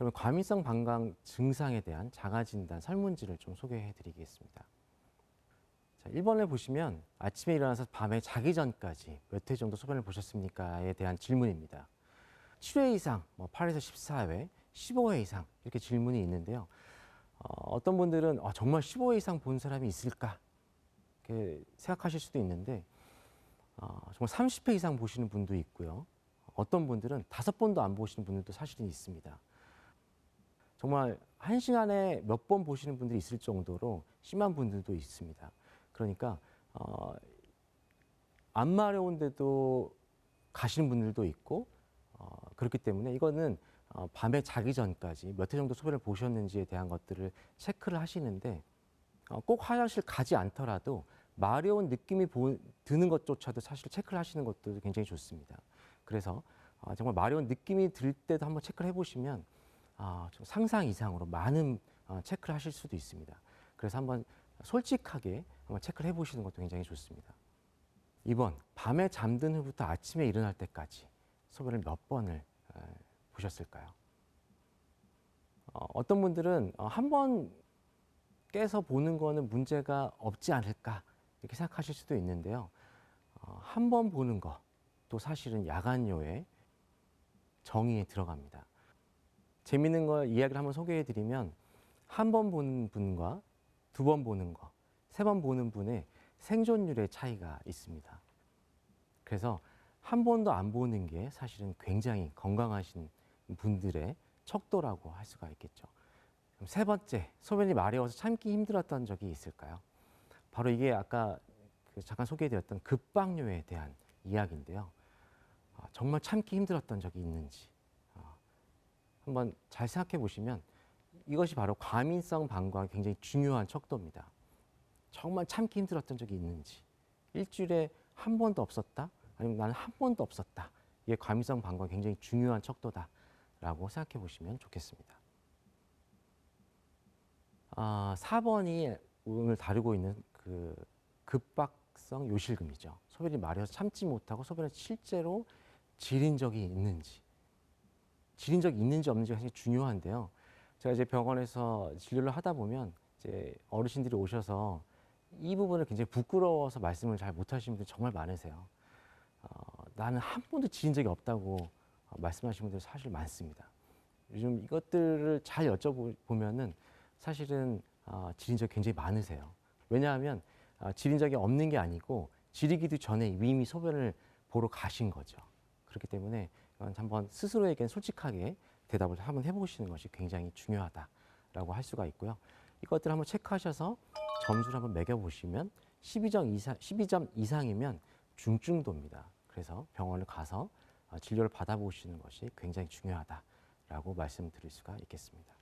그러면 과민성 방광 증상에 대한 자가진단 설문지를 좀 소개해 드리겠습니다. 자, 1번을 보시면 아침에 일어나서 밤에 자기 전까지 몇 회 정도 소변을 보셨습니까?에 대한 질문입니다. 7회 이상, 뭐 8에서 14회, 15회 이상 이렇게 질문이 있는데요. 어, 떤 분들은 아, 정말 15회 이상 본 사람이 있을까? 이렇게 생각하실 수도 있는데 어, 정말 30회 이상 보시는 분도 있고요. 어떤 분들은 다섯 번도 안 보시는 분들도 사실은 있습니다. 정말 한 시간에 몇 번 보시는 분들이 있을 정도로 심한 분들도 있습니다. 그러니까 어, 안 마려운데도 가시는 분들도 있고 어, 그렇기 때문에 이거는 어, 밤에 자기 전까지 몇 회 정도 소변을 보셨는지에 대한 것들을 체크를 하시는데 어, 꼭 화장실 가지 않더라도 마려운 느낌이 보, 드는 것조차도 사실 체크를 하시는 것도 굉장히 좋습니다. 그래서 어, 정말 마려운 느낌이 들 때도 한번 체크를 해보시면 아, 좀 상상 이상으로 많은 어, 체크를 하실 수도 있습니다. 그래서 한번 솔직하게 한번 체크를 해보시는 것도 굉장히 좋습니다. 2번, 밤에 잠든 후부터 아침에 일어날 때까지 소변을 몇 번을 에, 보셨을까요? 어, 어떤 분들은 어, 한번 깨서 보는 거는 문제가 없지 않을까 이렇게 생각하실 수도 있는데요. 어, 한번 보는 것도 사실은 야간요의 정의에 들어갑니다. 재밌는 걸 이야기를 한번 소개해 드리면 한 번 보는 분과 두 번 보는 거, 세 번 보는 분의 생존율의 차이가 있습니다. 그래서 한 번도 안 보는 게 사실은 굉장히 건강하신 분들의 척도라고 할 수가 있겠죠. 세 번째, 소변이 마려워서 참기 힘들었던 적이 있을까요? 바로 이게 아까 그 잠깐 소개해드렸던 급박요에 대한 이야기인데요. 아, 정말 참기 힘들었던 적이 있는지 아, 한번 잘 생각해 보시면 이것이 바로 과민성 방광이 굉장히 중요한 척도입니다. 정말 참기 힘들었던 적이 있는지 일주일에 한 번도 없었다 아니면 나는 한 번도 없었다 이게 과민성 방광이 굉장히 중요한 척도다라고 생각해 보시면 좋겠습니다. 아, 4번이 오늘 다루고 있는 그 급박성 요실금이죠. 소변이 마려서 참지 못하고 소변을 실제로 지린 적이 있는지 지린 적이 있는지 없는지가 굉장히 중요한데요. 제가 이제 병원에서 진료를 하다 보면 이제 어르신들이 오셔서 이 부분을 굉장히 부끄러워서 말씀을 잘 못하시는 분들이 정말 많으세요. 어, 나는 한 번도 지린 적이 없다고 어, 말씀하시는 분들이 사실 많습니다. 요즘 이것들을 잘 여쭤보면은 사실은 어, 지린 적이 굉장히 많으세요. 왜냐하면 어, 지린 적이 없는 게 아니고 지리기도 전에 이미 소변을 보러 가신 거죠. 그렇기 때문에 한번 스스로에겐 솔직하게 대답을 한번 해보시는 것이 굉장히 중요하다라고 할 수가 있고요. 이것들 한번 체크하셔서 점수를 한번 매겨보시면 12점 이상, 12점 이상이면 중증도입니다. 그래서 병원을 가서 어, 진료를 받아보시는 것이 굉장히 중요하다라고 말씀드릴 수가 있겠습니다.